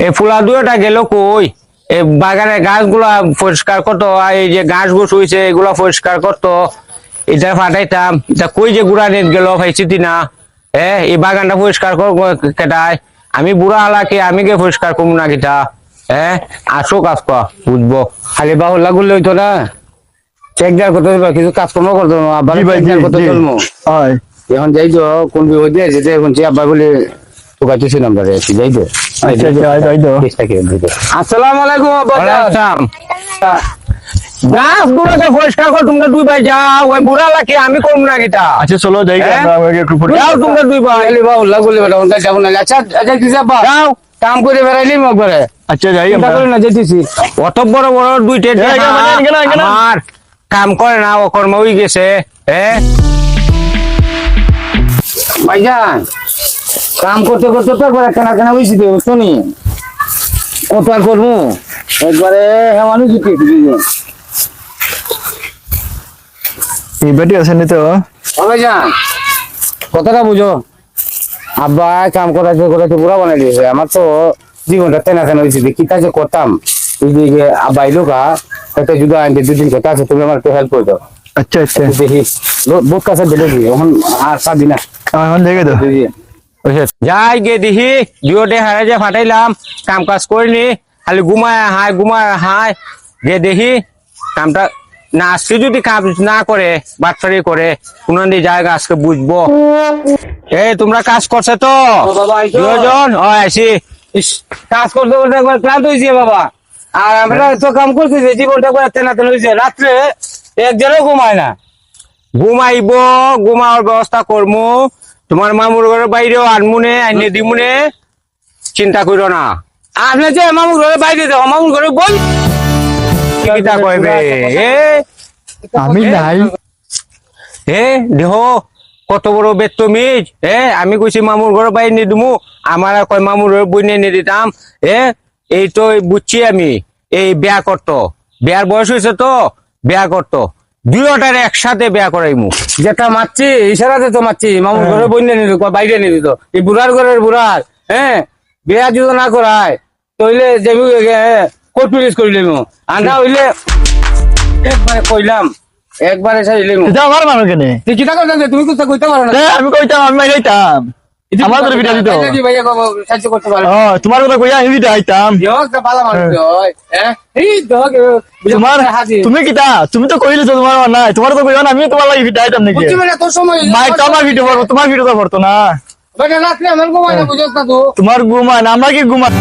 এই ফুলা দুয়োটা গেল কই? এই বাগানের গাছগুলা পরিষ্কার করতো আর এই যে গাছ ঘুষ হয়েছে এগুলা পরিষ্কার করতো। এটা ফাটাইতাম। এটা কই যে গুড়া নেট গেল পাইছি না। হ্যাঁ এই বাগানটা পরিষ্কার করব কেটায়। আমি বুড়া হালাকে আমি কে পরিষ্কার করব না কিটা। হ্যাঁ আসো কাজ কর বুঝব। খালি বাহুল্লা গুলো হইতো না। চেক দেওয়ার করতে হইতো, কিছু কাজকর্ম করতে দেওয়ার করতে। হয়। এখন যাই তো কোন বিপদ দিয়ে যেতে এখন যে আব্বা বলে তোকাইতেছি নাম্বারে আছি যাই তো আলাইকুম দুই যাও হালাকে আমি না কিটা আচ্ছা দুই না আচ্ছা কাম করে আচ্ছা যাই না যেতেছি অত বড় বড় এখানে। আমার কাম করে না অকর্ম হয়ে গেছে হ্যাঁ কাম করতে করতে তো একবার কেনা কেনা হয়েছি তো শুনি। কত আর করব? একবারে হ্যাঁ মানুষ এই বেটি আছে নি তো? কথাটা বুঝো। আব্বা কাম করাতে করাতে পুরা বানাই দিয়েছে। আমার তো জীবনটা তেনা তেনা হয়েছে কি কাজে করতাম। এই যে আব্বা এলো গা একটা যদি আনতে দুদিন কথা আছে তুমি আমার একটু হেল্প করে দাও। আচ্ছা আচ্ছা। দেখি বহুত কাছে দিলে দি এখন আর পাবি না এখন দেখে দিদি যাই গে দিহি জিওটে হারে যে ফাটাইলাম কাম কাজ করিনি খালি ঘুমায় হায় ঘুমায় হায় গে দেখি কামটা না আজকে যদি কাম না করে বাচ্চারি করে কোন জায়গা আজকে বুঝব এই তোমরা কাজ করছে তো। দুজন ও আসি কাজ করতে করতে একবার ক্লান্ত হয়েছে বাবা। আর আমরা তো কাম করতেছি জীবনটা করে তেনা তেনা হয়েছে রাত্রে একজনও ঘুমায় না ঘুমাইব ঘুমাওয়ার ব্যবস্থা করমু তোমার মামুর ঘরের বাইরেও আনমুনে আইনে দিমুনে চিন্তা করো না। আপনি যে মামুর ঘরে বাইরে যাও মামুর ঘরে বই। কিতা কইবে? এ আমি নাই। এ দেহ কত বড় বেতমিজ এ আমি কইছি মামুর ঘর বাইরে নিয়ে দিমু। আমার কয় মামুর ঘর বই নিয়ে দিতাম। এ এই তো বুঝছি আমি। এই বিয়া করতো। বিয়ার বয়স হয়েছে তো? বিয়া করতো। দুইটার একসাথে বিয়া করাইমু। যেটা মারছি ইশারাতে তো মারছি মামুর ঘরে বই নিয়ে নিল বাইরে নিয়ে দিত এই বুড়ার ঘরের বুড়ার হ্যাঁ বিয়া যদি না করায় তইলে যাবি কোর্ট পুলিশ করিলে আন্ডা হইলে একবারে কইলাম একবারে এটা আমার মানুষ কেনে তুই কিতা করতে তুমি কইতে পারো না। এ, আমি কইতাম আমি মাই আমার বিটা দিত তোমার কথা কইয়া আমি বিটা আইতাম। হয়। হ্যাঁ এই যোগ তোমার তুমি কিতা তুমি তো কইলে তো তোমার আমার নাই। তোমার তো কইও না আমি তোমার লাগি বিটা আইতাম নাকি? বুঝছি তোর সময় মাই তো আমার ভিডিও করব তোমার ভিডিও তো করতো না। বেটা রাত্রে আমার ঘুমায় না বুঝছ না তুই। তোমার ঘুমান আমরা কি ঘুমান